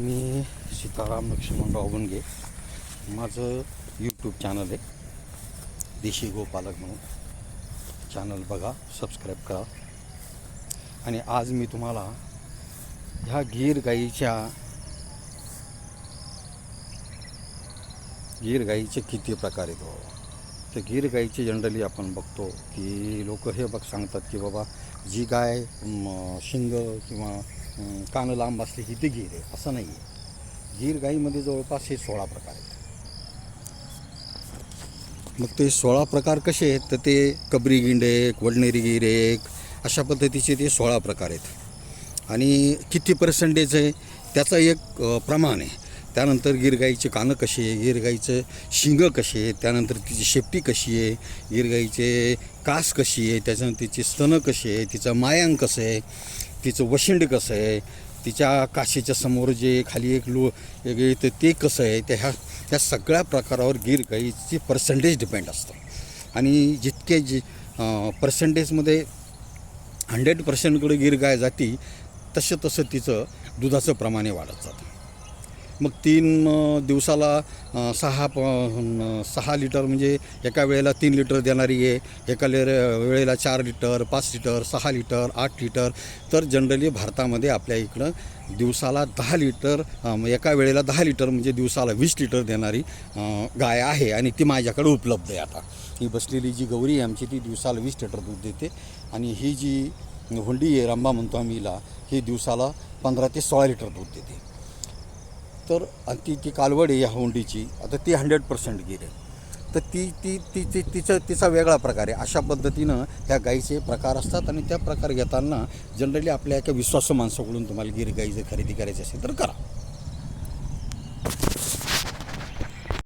मी सीताराम लक्ष्मण रावणगे माझं YouTube channel आहे. देशी गोपालक म्हणून. चॅनल बघा सबस्क्राईब करा. आणि आज मी तुम्हाला ह्या गीर गाईच्या गीर गाईचे किती प्रकार आहेत बाबा. तर गीर गाईचे जनरली आपण बघतो की लोक हे बघ सांगतात की बाबा जी गाय शिंग किंवा कानं लांब असली की ते गीर आहे असं नाही आहे गीर गाईमध्ये जवळपास हे सोळा प्रकार आहेत. मग ते सोळा प्रकार कसे आहेत? तर ते कबरी गिंड एक वडनेरी गीर एक अशा पद्धतीचे ते सोळा प्रकार आहेत. आणि किती पर्सेंटेज आहे? त्याचं एक प्रमाण आहे. त्यानंतर गिरगाईचे कानं कशी आहे? गिरगाईचं शिंग कशी आहे? त्यानंतर तिची शेपटी कशी आहे? गिरगाईचे कास कशी आहे? त्याच्यानंतर तिची स्तनं कशी आहे? तिचं मायांक कसं आहे? तिचं वशिंड कसं आहे तिच्या काशीच्या समोर जे खाली एक लो एक येते ते कसं आहे त्या ह्या ह्या सगळ्या प्रकारावर गिर गाईची पर्सेंटेज डिपेंड असतं. आणि जितके जे पर्सेंटेजमध्ये हंड्रेड पर्सेंटकडे गिर गाय जाती तसं तसं तिचं दुधाचं प्रमाणे वाढत जातं. मग तीन दिवसाला सहा प सहा लिटर म्हणजे एका वेळेला तीन लिटर देणारी आहे एका ले वेळेला चार लिटर पाच लिटर सहा लिटर आठ लिटर. तर जनरली भारतामध्ये आपल्या इकडं दिवसाला दहा लिटर एका वेळेला दहा लिटर म्हणजे दिवसाला वीस लिटर देणारी गाय आहे आणि ती माझ्याकडे उपलब्ध आहे आता. ही बसलेली जी गौरी आहे आमची ती दिवसाला वीस लिटर दूध देते. आणि ही जी हुंडी आहे रंबा म्हणतो आम्ही हिला ही दिवसाला पंधरा ते सोळा लिटर दूध देते. तर आणि ती ती कालवड आहे या हुंडीची. आता ती हंड्रेड पर्सेंट गिर आहे. तर ती ती ती ती तिचं तिचा वेगळा प्रकार आहे. अशा पद्धतीनं त्या गाईचे प्रकार असतात आणि त्या प्रकार घेताना जनरली आपल्या एका विश्वासू माणसाकडून तुम्हाला गिर गाई जर खरेदी करायची असेल तर करा.